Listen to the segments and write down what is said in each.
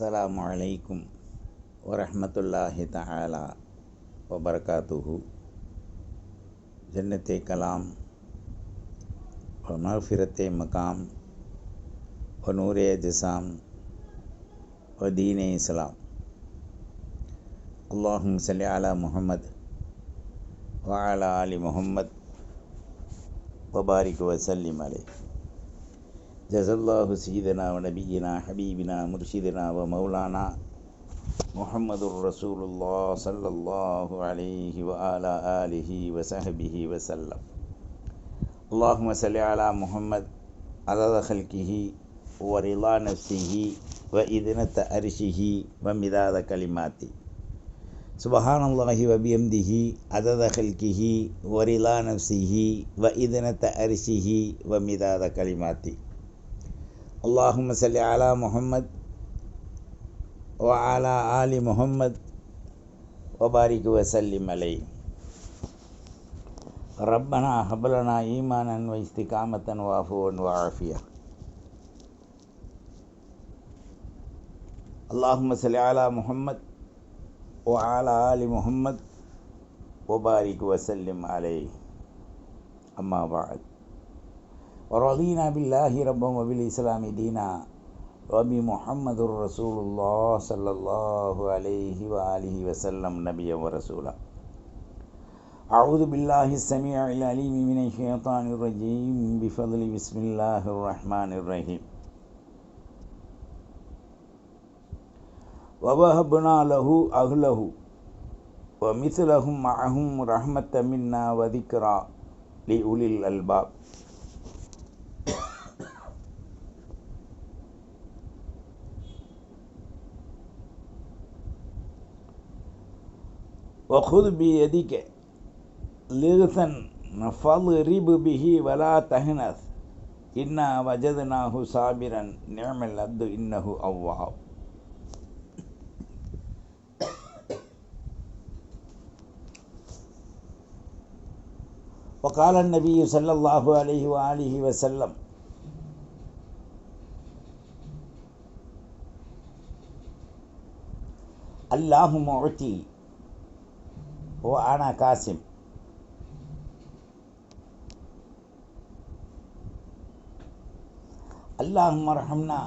السلام علیکم ورحمۃ اللہ تعالی وبرکاتہ۔ جنت کلام اور مغفرت مقام اور نور جسام و دین اسلام۔ اللہم صلی علی محمد وعلی آل محمد وبارک وسلم علیہ۔ جزا الله سيدنا ونبينا حبيبنا مرشدنا ومولانا محمد رسول الله صلى الله عليه وعلى آله وصحبه وسلم. اللهم صل على محمد عدد خلقه ورضا نفسه وإذنة أرشه ومداد كلماته. سبحان الله وبحمده عدد خلقه ورضا نفسه وإذنة أرشه ومداد كلماته. اللهم صل على محمد وعلى آل محمد وبارك وسلم عليه. ربنا هب لنا إيمانا واستقامة وعفوا وعافية. اللهم صل على محمد وعلى آل محمد وبارك وسلم عليه. أما بعد. ورضينا بالله ربا وبالإسلام دينا. وبمحمد رسول الله صلى الله عليه وآله وسلم نبيا ورسولا. أعوذ بالله السميع العليم من الشيطان الرجيم. بفضل بسم الله الرحمن الرحيم. ووهبنا له أهله ومثلهم معهم رحمة منا وذكرى لأولي الألباب. وخذ بيدك لغثا فاضرب به ولا تهنث إنا وجدناه صابرا نعم العبد إنه أواب وقال النبي صلى الله عليه وآله وسلم الله معطي وأنا قاسم. اللهم ارحمنا.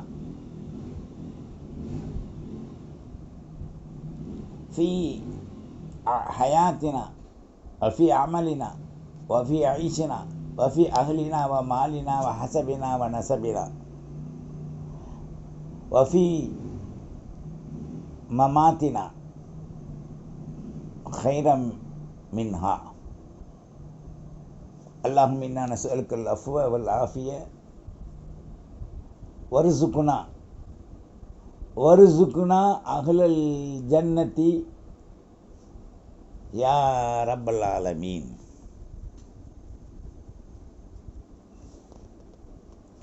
في حياتنا وفي عملنا وفي عيشنا وفي أهلنا ومالنا وحسبنا ونسبنا وفي مماتنا. خيرا منها اللهم إنا نسألك العفو والعافية وارزقنا وارزقنا أهل الجنة يا رب العالمين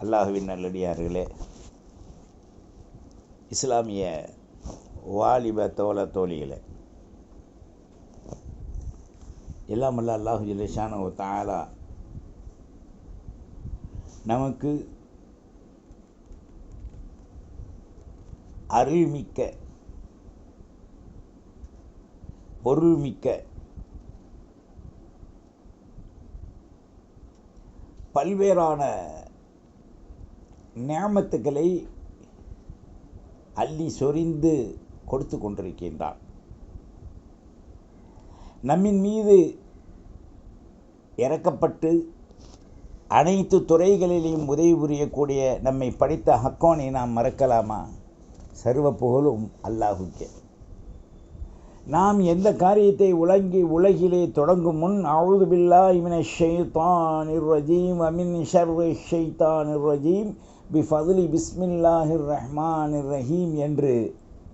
அல்லாஹுவின் நல்லடியார்களே இஸ்லாமிய வாலிப தோழ தோழிகளே எல்லாம் அல்ல அல்லாஹு ஜிலேஷான ஒரு தாலா நமக்கு அருள்மிக்க பொருள்மிக்க பல்வேறான நியமத்துக்களை அள்ளி சொரிந்து கொடுத்து கொண்டிருக்கின்றான். நம்மின் மீது இறக்கப்பட்டு அனைத்து துறைகளிலேயும் உதவி புரியக்கூடிய நம்மை படித்த ஹக்கோனை நாம் மறக்கலாமா? சர்வ புகழும் அல்லாஹுக்கே. நாம் எந்த காரியத்தை உலங்கி உலகிலே தொடங்கும் முன் அவுது பில்லா இமின ஷெய்தான் ரஜீம் அமின் ஷர் ஷெய்தான் ரஜீம் பி ஃபதுலி பிஸ்மில்லாஹிர் ரஹ்மான் ரஹீம் என்று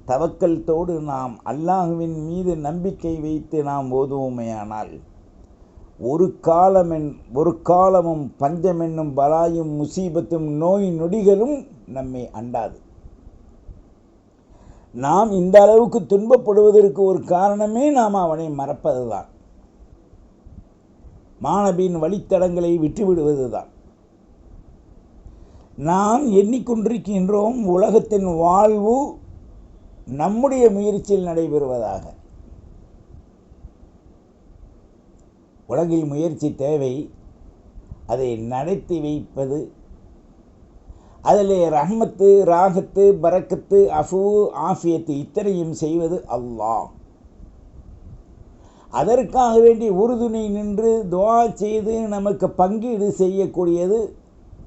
தவக்கல்தோடு நாம் அல்லாஹுவின் மீது நம்பிக்கை வைத்து நாம் ஓதுவோமேயானால் ஒரு காலமென் ஒரு காலமும் பஞ்சமென்னும் பலாயும் முசீபத்தும் நோய் நொடிகளும் நம்மை அண்டாது. நாம் இந்த அளவுக்கு துன்பப்படுவதற்கு ஒரு காரணமே நாம் அவனை மறப்பதுதான். மாணவியின் வழித்தடங்களை விட்டுவிடுவதுதான். நாம் எண்ணிக்கொண்டிருக்கின்றோம் உலகத்தின் வாழ்வு நம்முடைய முயற்சியில் நடைபெறுவதாக. உலகில் முயற்சி தேவை அதை நடத்தி வைப்பது. அதிலே ரஹ்மத்து ராகத்து பரக்கத்து அஃபு ஆஃபியத்து இத்தனையும் செய்வது அல்லாஹ். அதற்காக வேண்டி உறுதுணை நின்று துவா செய்து நமக்கு பங்கீடு செய்யக்கூடியது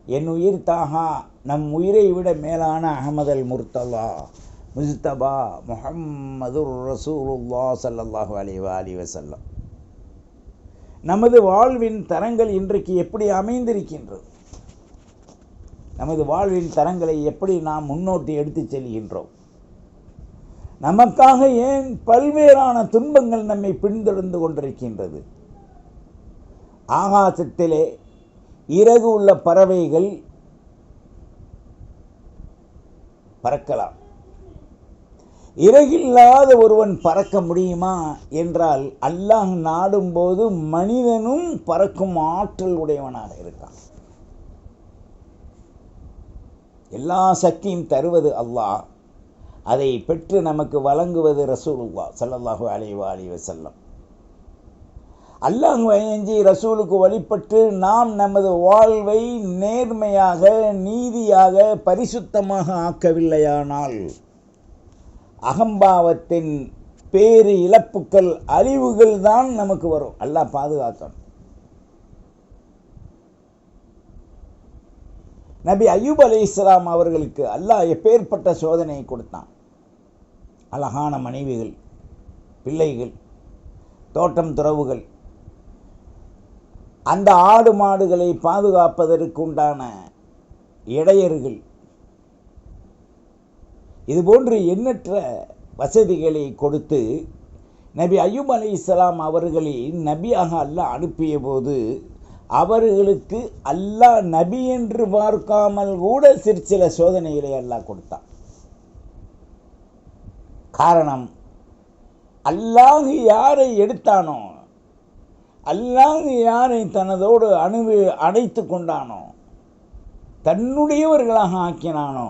என் உயிர் தாகா. நம் உயிரை விட மேலான அகமதல் முர்த்தல்லா முஸ்தபா முஹம்மது ரசூலுல்லா ஸல்லல்லாஹு அலைஹி அலி வஸல்லம். நமது வாழ்வின் தரங்கள் இன்றைக்கு எப்படி அமைந்திருக்கின்றது? நமது வாழ்வின் தரங்களை எப்படி நாம் முன்னோட்டி எடுத்துச் செல்கின்றோம்? நமக்காக ஏன் பல்வேறான துன்பங்கள் நம்மை பின்தொடர்ந்து கொண்டிருக்கின்றது? ஆகாசத்திலே இறகு உள்ள பறவைகள் பறக்கலாம். இறகில்லாத ஒருவன் பறக்க முடியுமா என்றால் அல்லாஹ் நாடும்போது மனிதனும் பறக்கும் ஆற்றல் உடையவனாக இருக்கான். எல்லா சக்தியும் தருவது அல்லாஹ். அதை பெற்று நமக்கு வழங்குவது ரசூலுல்லா சல்லல்லாஹு அலைவா வஸல்லம். வசல்லம் அல்லாஹ் வயஞ்சி ரசூலுக்கு வழிபட்டு நாம் நமது வாழ்வை நேர்மையாக நீதியாக பரிசுத்தமாக ஆக்கவில்லையானால் அகம்பாவத்தின் பேரு இழப்புக்கள் அழிவுகள் தான் நமக்கு வரும். அல்லாஹ் பாதுகாக்கணும் நபி அயூப் அலி இஸ்லாம் அவர்களுக்கு அல்லாஹ் எப்பேற்பட்ட சோதனையை கொடுத்தான். அழகான மனைவிகள் பிள்ளைகள் தோட்டம் துறவுகள் அந்த ஆடு மாடுகளை பாதுகாப்பதற்கு உண்டான இடையர்கள் இதுபோன்று எண்ணற்ற வசதிகளை கொடுத்து நபி அய்யூப் அலி இஸ்லாம் அவர்களை நபியாக அல்லாஹ் அனுப்பிய போது அவர்களுக்கு அல்லாஹ் நபி என்று பார்க்காமல் கூட சிறு சில சோதனைகளை அல்லாஹ் கொடுத்தான். காரணம் அல்லாஹ் யாரை எடுத்தானோ அல்லாஹ் யாரை தனதோடு அணுகு அணைத்து கொண்டானோ தன்னுடையவர்களாக ஆக்கினானோ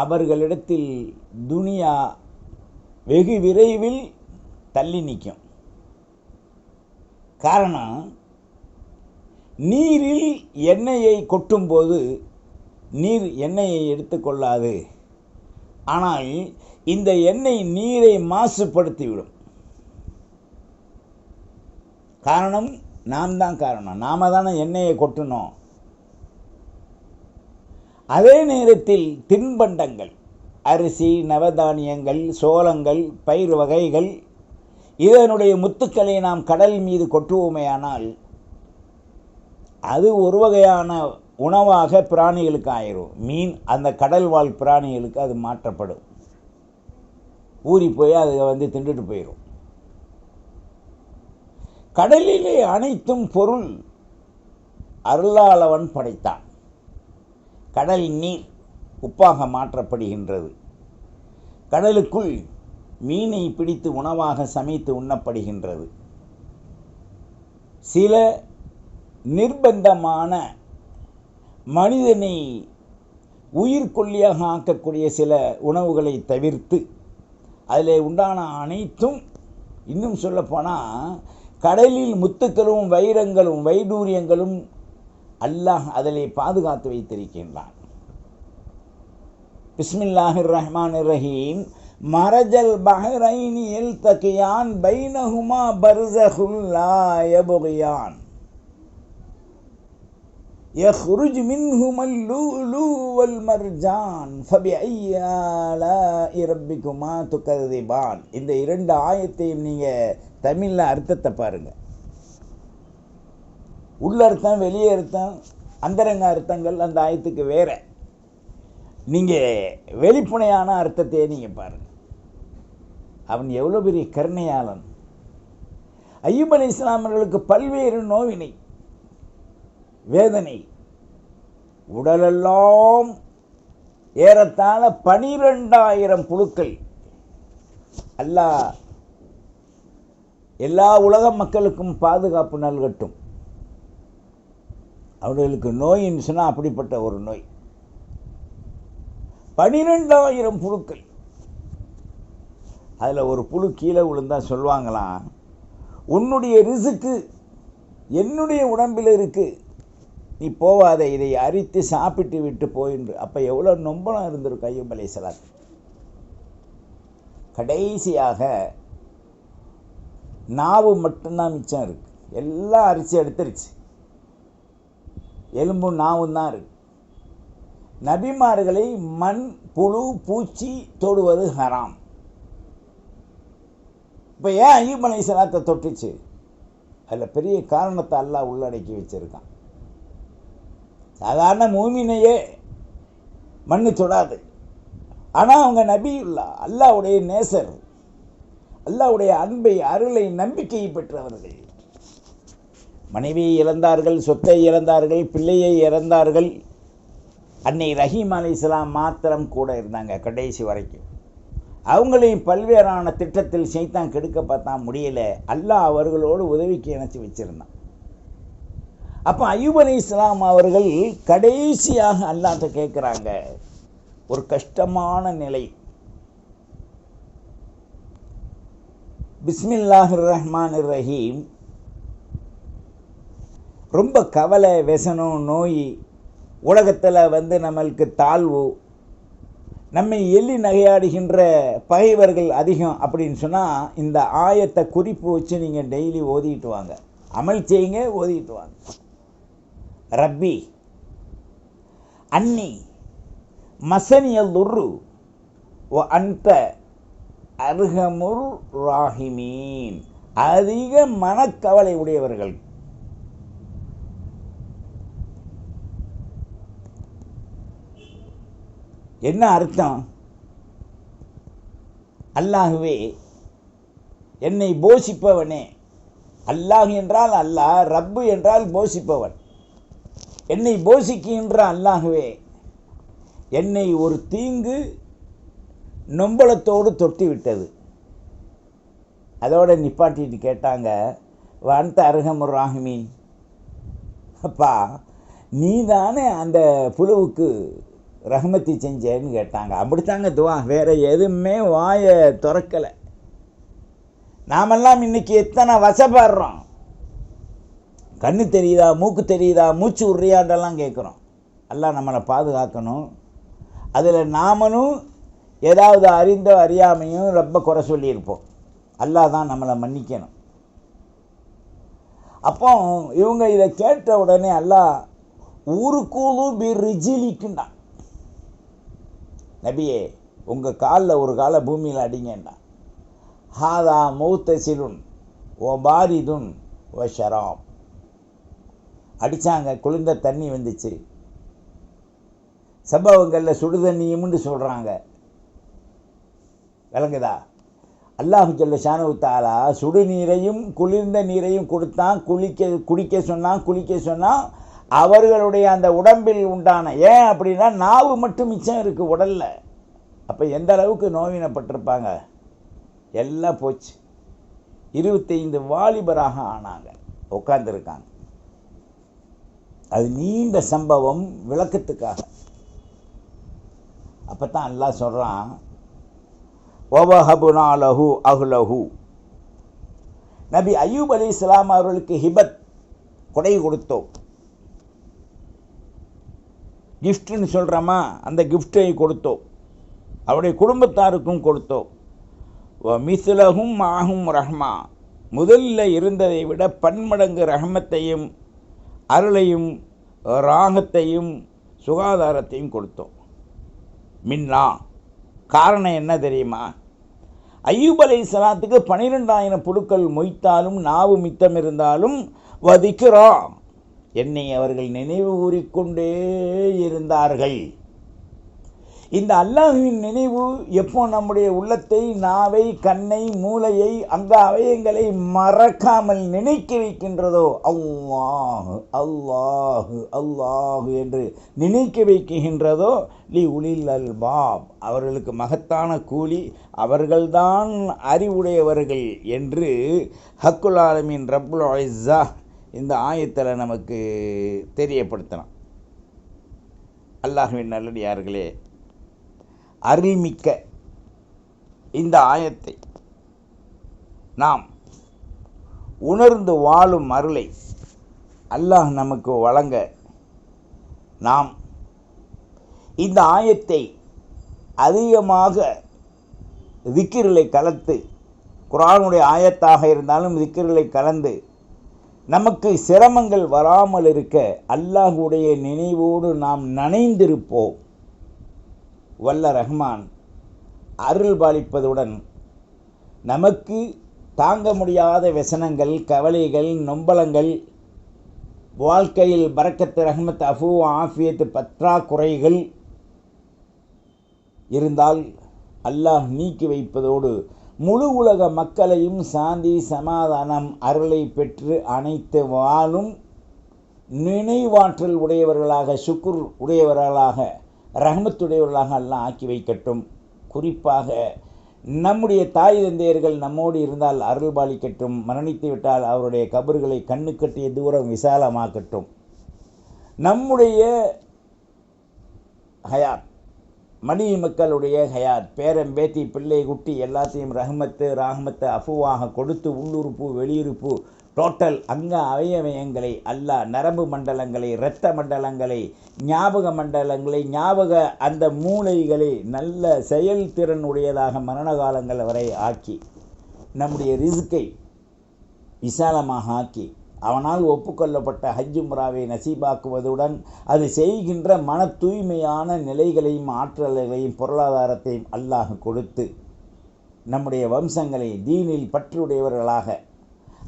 அவர்களிடத்தில் துனியா வெகு விரைவில் தள்ளி நிற்கும். காரணம் நீரில் எண்ணெயை கொட்டும்போது நீர் எண்ணெயை எடுத்துக்கொள்ளாது ஆனால் இந்த எண்ணெய் நீரை மாசுபடுத்திவிடும். காரணம் நாம் தான் காரணம். நாம தானே எண்ணெயை கொட்டணும் அதே நேரத்தில் தின்பண்டங்கள் அரிசி நவதானியங்கள் சோளங்கள் பயிர் வகைகள் இதனுடைய முத்துக்களை நாம் கடல் மீது கொட்டுவோமேயானால் அது ஒரு வகையான உணவாக பிராணிகளுக்கு ஆயிரும். மீன் அந்த கடல் வாழ் பிராணிகளுக்கு அது மாற்றப்படும். ஊறி போய் அது வந்து தின்றுட்டு போயிடும் கடலிலே அனைத்தும் பொருள் அருளாளவன் படைத்தான். கடல் நீர் உப்பாக மாற்றப்படுகின்றது. கடலுக்குள் மீனை பிடித்து உணவாக சமைத்து உண்ணப்படுகின்றது. சில நிர்பந்தமான மனிதனை உயிர்கொல்லியாக ஆக்கக்கூடிய சில உணவுகளை தவிர்த்து அதில் உண்டான அனைத்தும் இன்னும் சொல்லப்போனால் கடலில் முத்துக்களும் வைரங்களும் வைடூரியங்களும் அல்லாஹ் அதிலே பாதுகாத்து வைத்திருக்கின்றான் பிஸ்மில்லாஹிர் ரஹ்மான் ரஹீம் மரஜல் பஹரைனி எல் தகியான் பைனஹுமா பர்சஹுல்லா யபுகியான் يخرج منهما اللؤلؤ والمرجان فبأي آلاء ربكما تكذبان இந்த இரண்டு ஆயத்தையும் நீங்க தமிழ்ல அர்த்தத்தை பாருங்க உள்ள அர்த்தம் வெளியே அர்த்தம் அந்தரங்க அர்த்தங்கள் அந்த ஆயத்துக்கு வேற. நீங்கள் வெளிப்புணையான அர்த்தத்தையே நீங்கள் பாருங்கள் அவன் எவ்வளோ பெரிய கருணையாளன். ஐயூப் அலி இஸ்லாமர்களுக்கு பல்வேறு நோவினை வேதனை. உடலெல்லாம் ஏறத்தாழ பனிரெண்டாயிரம் புழுக்கள். அல்லாஹ் எல்லா உலக மக்களுக்கும் பாதுகாப்பு நல்கட்டும். அவர்களுக்கு நோயின்னு சொன்னால் அப்படிப்பட்ட ஒரு நோய். பனிரெண்டாயிரம் புழுக்கள். அதில் ஒரு புழு கீழே விழுந்தா சொல்லுவாங்களாம் உன்னுடைய ரிசுக்கு என்னுடைய உடம்பில் இருக்குது நீ போவாத இதை அரித்து சாப்பிட்டு விட்டு போயின்று அப்போ எவ்வளோ நொம்பலம் இருந்திருக்கும் ஐயூப் அலைஹிஸ்ஸலாம் கடைசியாக நாவு மட்டும்தான் மிச்சம் இருக்குது எல்லாம் அரிசி எடுத்துருச்சு. எலும்பும் நாவும் தான் இருக்கு. நபிமார்களை மண் புழு பூச்சி தொடுவது ஹராம். இப்போ ஏன் ஐயூப் அலைஹிஸ்ஸலாத்தை தொட்டுச்சு? அதில் பெரிய காரணத்தை அல்லாஹ் உள்ளடக்கி வச்சிருக்கான். சாதாரண மூமினையே மண்ணு தொடாது. ஆனால் அவங்க நபியுல்லா அல்லாவுடைய நேசர் அல்லாவுடைய அன்பை அருளை நம்பிக்கையை பெற்றவர்கள். மனைவியை இழந்தார்கள் சொத்தை இழந்தார்கள் பிள்ளையை இழந்தார்கள் அன்னை ரஹீம் அலி இஸ்லாம் மாத்திரம் கூட இருந்தாங்க கடைசி வரைக்கும். அவங்களையும் பல்வேறான திட்டத்தில் சைத்தான் கெடுக்க பார்த்தா முடியல. அல்லாஹ் அவர்களோடு உதவிக்கு இணைச்சி வச்சிருந்தான். அப்போ அய்யூப் அலி இஸ்லாம் அவர்கள் கடைசியாக அல்லாட்ட கேட்குறாங்க ஒரு கஷ்டமான நிலை. பிஸ்மில்லாஹிர் ரஹ்மான் ரஹீம் ரொம்ப கவலை வெசனம் நோய் உலகத்தில் வந்து நம்மளுக்கு தாழ்வு. நம்மை எள்ளி நகையாடுகின்ற பகைவர்கள் அதிகம் அப்படின்னு சொன்னால் இந்த ஆயத்தை குறிப்பு வச்சு நீங்கள் டெய்லி ஓதிட்டு வாங்க. அமல் செய்யுங்க ஓதிட்டு வாங்க. ரப்பி அன்னி மசனியல் துர்ரு ஓ அந்த அருகமுர் ராஹிமீன். அதிக மனக்கவலை உடையவர்கள் என்ன அர்த்தம்? அல்லாஹுவே என்னை போஷிப்பவனே. அல்லாஹ் என்றால் அல்லாஹ் ரப்பு என்றால் போஷிப்பவன். என்னை போஷிக்கின்ற அல்லாகவே என்னை ஒரு தீங்கு நொம்பளத்தோடு தொட்டி விட்டது அதோட நிப்பாட்டிட்டு கேட்டாங்க வந்த அருகமுர் ராஹிமீன். அப்பா நீ தானே அந்த புழுவுக்கு ரஹமத்தி செஞ்சேன்னு கேட்டாங்க. அப்படித்தாங்க துவா. வேறு எதுவுமே வாயை திறக்கலை. நாமெல்லாம் இன்னைக்கு எத்தனை வசப்படுறோம். கண்ணு தெரியுதா மூக்கு தெரியுதா மூச்சு உரியாண்டெல்லாம் கேட்குறோம். எல்லாம் நம்மளை பாதுகாக்கணும். அதில் நாமளும் ஏதாவது அறிந்தோ அறியாமையும் ரொம்ப குறை சொல்லியிருப்போம். அல்லாஹ் தான் நம்மளை மன்னிக்கணும். அப்போ இவங்க இதை கேட்ட உடனே எல்லாம் ஊருக்கூலு பி ரிஜிலிக்குண்டான். நபியே உங்கள் காலில் ஒரு காலை பூமியில் அடிங்கண்டா ஹாதா மௌத்தசிலுன் ஓ பாரிதுன் ஓ ஷராம் அடித்தாங்க குளிர்ந்த தண்ணி வந்துச்சு. சம்பவங்களில் சுடு தண்ணியும்னு சொல்கிறாங்க விளங்குதா? அல்லாஹு சொல்ல ஷானு தாலா சுடு நீரையும் குளிர்ந்த நீரையும் கொடுத்தான் குளிக்க குடிக்க சொன்னான் குளிக்க சொன்னால் அவர்களுடைய அந்த உடம்பில் உண்டான ஏன் அப்படின்னா நாவு மட்டும் மிச்சம் இருக்குது உடலில். அப்போ எந்த அளவுக்கு நோவினப்பட்டிருப்பாங்க? எல்லாம் போச்சு. இருபத்தைந்து வாலிபராக ஆனாங்க. உட்காந்துருக்காங்க அது நீண்ட சம்பவம் விளக்கத்துக்காக. அப்போ தான் எல்லாம் சொல்கிறான் ஒவஹபுனாலஹு லஹு நபி அயூப் அலி இஸ்லாம் அவர்களுக்கு ஹிபத் கொடை கொடுத்தோம். கிஃப்ட்னு சொல்கிறோமா அந்த கிஃப்டை கொடுத்தோம். அவருடைய குடும்பத்தாருக்கும் கொடுத்தோம். மிஸ்லகும் ஆகும் ரஹ்மா. முதலில் இருந்ததை விட பன்மடங்கு ரஹமத்தையும் அருளையும் ராகத்தையும் சுகாதாரத்தையும் கொடுத்தோம். மின்னா. காரணம் என்ன தெரியுமா? ஐயூப் அலை சலாத்துக்கு பனிரெண்டாயிரம் புழுக்கள் மொய்த்தாலும் நாவு மித்தம் இருந்தாலும் வதிக்கிறோம் என்னை அவர்கள் நினைவு கூறிக்கொண்டே இருந்தார்கள். இந்த அல்லாஹுவின் நினைவு எப்போ நம்முடைய உள்ளத்தை நாவை கண்ணை மூளையை அங்க அவயங்களை மறக்காமல் நினைக்க வைக்கின்றதோ அல்லாஹு அல்லாஹு அல்லாஹு என்று நினைக்க வைக்கின்றதோ லி உலில் அல்பாப் அவர்களுக்கு மகத்தான கூலி அவர்கள்தான் அறிவுடையவர்கள் என்று ஹக்குல் ஆலமின் ரப்புல் ஐஸா இந்த ஆயத்தில் நமக்கு தெரியப்படுத்தலாம் அல்லாஹுவின் நல்லடியார்களே அருள்மிக்க இந்த ஆயத்தை நாம் உணர்ந்து வாழும் அருளை அல்லாஹ் நமக்கு வழங்க நாம் இந்த ஆயத்தை அதிகமாக திக்கிரலை கலந்து குரானுடைய ஆயத்தாக இருந்தாலும் திக்கிரலை கலந்து நமக்கு சிரமங்கள் வராமல் இருக்க அல்லாஹுடைய நினைவோடு நாம் நனைந்திருப்போம். வல்ல ரஹ்மான் அருள் பாலிப்பதுடன் நமக்கு தாங்க முடியாத व्यசனங்கள் கவலைகள் நொம்பலங்கள் வாழ்க்கையில் பறக்கத்து ரஹ்மத் அஃபு ஆஃபியத்து பற்றாக்குறைகள் இருந்தால் அல்லாஹ் நீக்கி வைப்பதோடு முழு உலக மக்களையும் சாந்தி சமாதானம் அருளை பெற்று அனைத்து வாழும் நினைவாற்றல் உடையவர்களாக சுக்குர் உடையவர்களாக ரஹமத்துடையவர்களாக எல்லாம் ஆக்கி வைக்கட்டும். குறிப்பாக நம்முடைய தாய் தந்தையர்கள் நம்மோடு இருந்தால் அருள் பாலிக்கட்டும். மரணித்து விட்டால் அவருடைய கபர்களை கண்ணு கட்டிய தூரம் விசாலமாக்கட்டும். நம்முடைய ஹயாத் மணி மக்களுடைய ஹயாத் பேரன் பேத்தி பிள்ளை குட்டி எல்லாத்தையும் ரஹமத்து ராஹமத்து அஃபுவாக கொடுத்து உள்ளுறுப்பு வெளியுறுப்பு டோட்டல் அங்க அவயவயங்களை அல்லாஹ் நரம்பு மண்டலங்களை இரத்த மண்டலங்களை ஞாபக மண்டலங்களை ஞாபக அந்த மூளைகளை நல்ல செயல்திறன் உடையதாக மரண காலங்கள் வரை ஆக்கி நம்முடைய ரிஸ்கை விசாலமாக ஆக்கி அவனால் ஒப்புக்கொள்ளப்பட்ட ஹஜ் முறாவை நசீபாக்குவதுடன் அது செய்கின்ற மன தூய்மையான நிலைகளையும் ஆற்றல்களையும் பொருளாதாரத்தையும் அல்லாஹ் கொடுத்து நம்முடைய வம்சங்களை தீனில் பற்றுடையவர்களாக.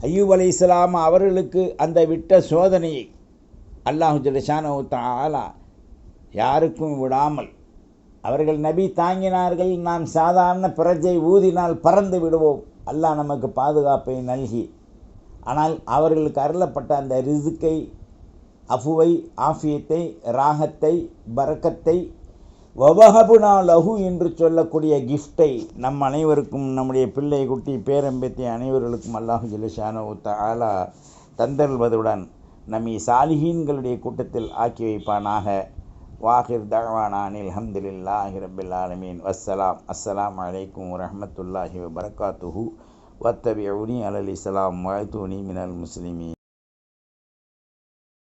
ஐயூப் அலி இஸ்லாம் அவர்களுக்கு அந்த விட்ட சோதனையை அல்லாஹு ஜலஷானோ தாலா யாருக்கும் விடாமல் அவர்கள் நபி தாங்கினார்கள் நாம் சாதாரண பிரஜை ஊதினால் பறந்து விடுவோம். அல்லாஹ் நமக்கு பாதுகாப்பை நல்கி ஆனால் அவர்களுக்கு அருளப்பட்ட அந்த ரிசுக்கை அஃபுவை ஆஃபியத்தை ராகத்தை பரக்கத்தை வபஹபுனா லஹு என்று சொல்லக்கூடிய கிஃப்டை நம் அனைவருக்கும் நம்முடைய பிள்ளை குட்டி பேரம்பேத்தி அனைவர்களுக்கும் அல்லாஹு ஜிலஷானோ தாலா தந்தல்வதுடன் நம்மை சாலிஹீன்களுடைய கூட்டத்தில் ஆக்கி வைப்பானாக. வாஹிர் தகவானானில் அஹமதுல்லாஹி ரபில் ஆலமீன். வஸ்ஸலாம். அஸ்ஸலாம் அலைக்கும் வரஹமத்துல்லாஹி வபரகாத்துஹு. واتبعوني على الإسلام وأتوني من المسلمين.